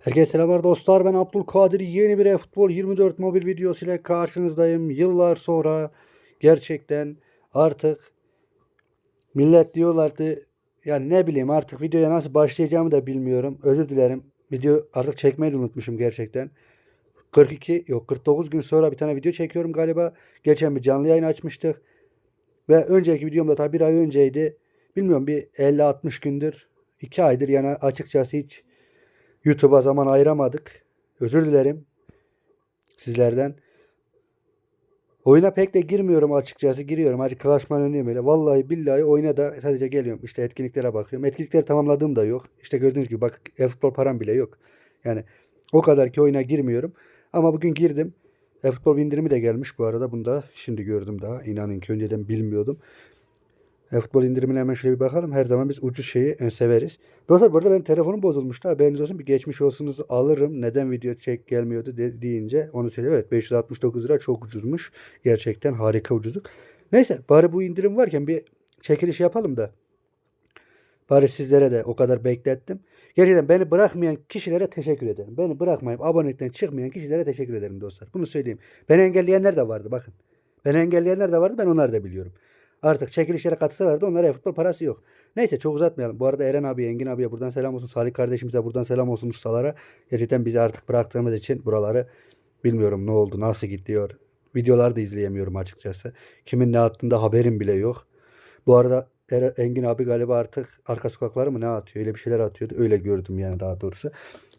Herkese selamlar dostlar. Ben Abdülkadir. Yeni bir futbol 24 mobil videosu ile karşınızdayım. Yıllar sonra gerçekten artık millet diyorlardı yani ne bileyim artık videoya nasıl başlayacağımı da bilmiyorum. Özür dilerim. Video artık çekmeyi unutmuşum gerçekten. 42 yok 49 gün sonra bir tane video çekiyorum galiba. Geçen bir canlı yayın açmıştık. Ve önceki videomda tabi bir ay önceydi. Bilmiyorum bir 50-60 gündür 2 aydır yani açıkçası hiç YouTube'a zaman ayıramadık. Özür dilerim sizlerden. Oyuna pek de girmiyorum açıkçası. Giriyorum. Hadi klasman önüyüm öyle. Vallahi billahi oyuna da sadece geliyorum. İşte etkinliklere bakıyorum. Etkinlikleri tamamladığım da yok. İşte gördüğünüz gibi bak e-futbol param bile yok. Yani o kadar ki oyuna girmiyorum. Ama bugün girdim. E-futbol indirimi de gelmiş bu arada. Bunu da şimdi gördüm daha. İnanın ki önceden bilmiyordum. E-futbol indirimine hemen şöyle bir bakalım. Her zaman biz ucuz şeyi e, severiz. Dostlar bu arada benim telefonum bozulmuştu. Haberiniz olsun. Bir geçmiş olsunuzu alırım. Neden video çek gelmiyordu de, deyince onu söylüyor. Evet 569 lira çok ucuzmuş. Gerçekten harika ucuzluk. Neyse bari bu indirim varken bir çekiliş yapalım da. Bari sizlere de o kadar beklettim. Gerçekten beni bırakmayan kişilere teşekkür ederim. Beni bırakmayıp abonelikten çıkmayan kişilere teşekkür ederim dostlar. Bunu söyleyeyim. Beni engelleyenler de vardı bakın. Beni engelleyenler de vardı ben onları da biliyorum. Artık çekilişlere katılsalar da onlara e-futbol parası yok. Neyse çok uzatmayalım. Bu arada Eren abi, Engin abiye buradan selam olsun. Salih kardeşimize buradan selam olsun ustalara. Gerçekten bizi artık bıraktığımız için buraları bilmiyorum ne oldu, nasıl gidiyor. Videoları da izleyemiyorum açıkçası. Kimin ne attığında haberim bile yok. Bu arada Eren- Engin abi galiba artık arka sokakları mı ne atıyor? Öyle bir şeyler atıyordu. Öyle gördüm yani daha doğrusu.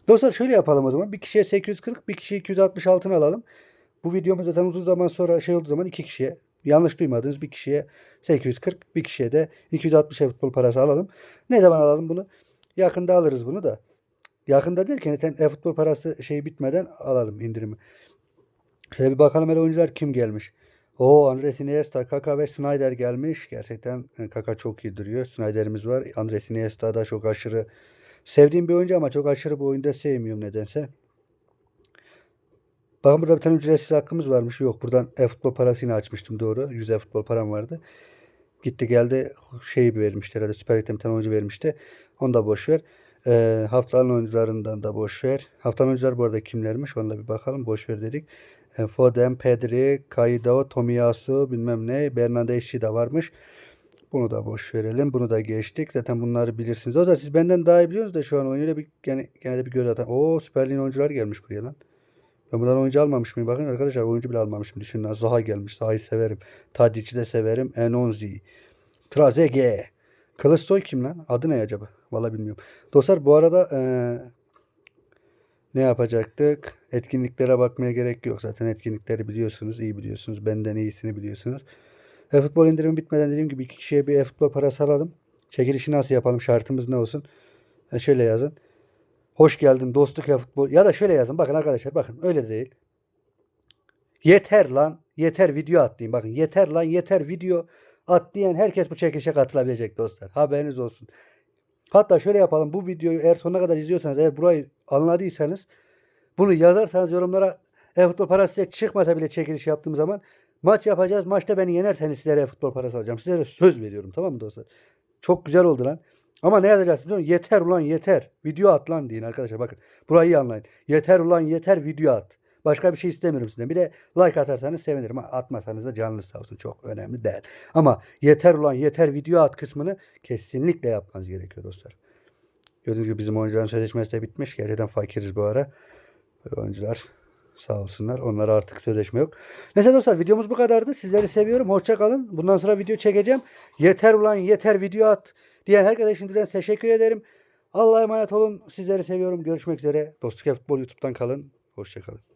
Dostlar şöyle yapalım o zaman. Bir kişiye 840, bir kişiye 260 altın alalım. Bu videomuz zaten uzun zaman sonra şey olduğu zaman iki kişiye yanlış duymadınız bir kişiye 840 bir kişiye de 260 e-futbol parası alalım. Ne zaman alalım bunu? Yakında alırız bunu da. Yakında derken zaten e-futbol parası şey bitmeden alalım indirimi. Şöyle bir bakalım hele oyuncular kim gelmiş. O Andres Iniesta, Kaka ve Snyder gelmiş. Gerçekten e, Kaka çok iyi duruyor. Snyder'imiz var. Andres Iniesta da çok aşırı sevdiğim bir oyuncu ama çok aşırı bu oyunda sevmiyorum nedense. Bakın burada bir tane ücretsiz hakkımız varmış. Yok buradan e-futbol parasını açmıştım doğru. 100 e-futbol param vardı. Gitti geldi şeyi vermişti herhalde. Süper Lig'den bir tane oyuncu vermişti. Onu da boş ver. Ee, haftanın oyuncularından da boş ver. Haftanın oyuncular bu arada kimlermiş? Ona bir bakalım. Boş ver dedik. E, Foden, Pedri, Kaido, Tomiyasu bilmem ne. Bernardeschi de varmış. Bunu da boş verelim. Bunu da geçtik. Zaten bunları bilirsiniz. O zaman siz benden daha iyi biliyorsunuz da şu an oyunuyla bir gene, gene de bir göz atan. Oo Süper Lig'in oyuncular gelmiş buraya lan. Ben bundan oyuncu almamış mıyım? Bakın arkadaşlar oyuncu bile almamışım. Düşünün. ha. Zaha gelmiş. Zaha'yı severim. Tadic'i de severim. Enonzi. Trazege. Kılıçsoy kim lan? Adı ne acaba? Valla bilmiyorum. Dostlar bu arada eee, ne yapacaktık? Etkinliklere bakmaya gerek yok. Zaten etkinlikleri biliyorsunuz. iyi biliyorsunuz. Benden iyisini biliyorsunuz. E-futbol indirimi bitmeden dediğim gibi iki kişiye bir e-futbol parası alalım. Çekilişi nasıl yapalım? Şartımız ne olsun? E, şöyle yazın. Hoş geldin dostluk ya futbol. Ya da şöyle yazın. Bakın arkadaşlar bakın öyle değil. Yeter lan. Yeter video at diyeyim. Bakın yeter lan yeter video at diyen herkes bu çekilişe katılabilecek dostlar. Haberiniz olsun. Hatta şöyle yapalım. Bu videoyu eğer sonuna kadar izliyorsanız eğer burayı anladıysanız bunu yazarsanız yorumlara e-futbol parası size çıkmasa bile çekiliş yaptığım zaman maç yapacağız. Maçta beni yenerseniz sizlere e-futbol parası alacağım. Sizlere söz veriyorum tamam mı dostlar? Çok güzel oldu lan. Ama ne yazacaksınız biliyor musun? Yeter ulan yeter. Video at lan deyin arkadaşlar bakın. Burayı iyi anlayın. Yeter ulan yeter video at. Başka bir şey istemiyorum sizden. Bir de like atarsanız sevinirim. Atmasanız da canınız sağ olsun. Çok önemli değil. Ama yeter ulan yeter video at kısmını kesinlikle yapmanız gerekiyor dostlar. Gördüğünüz gibi bizim oyuncuların sözleşmesi de bitmiş. Gerçekten fakiriz bu ara. Oyuncular sağ olsunlar. Onlara artık sözleşme yok. Neyse dostlar videomuz bu kadardı. Sizleri seviyorum. Hoşça kalın. Bundan sonra video çekeceğim. Yeter ulan yeter video at diyen herkese şimdiden teşekkür ederim. Allah'a emanet olun. Sizleri seviyorum. Görüşmek üzere. Dostluk Futbol YouTube'dan kalın. Hoşça kalın.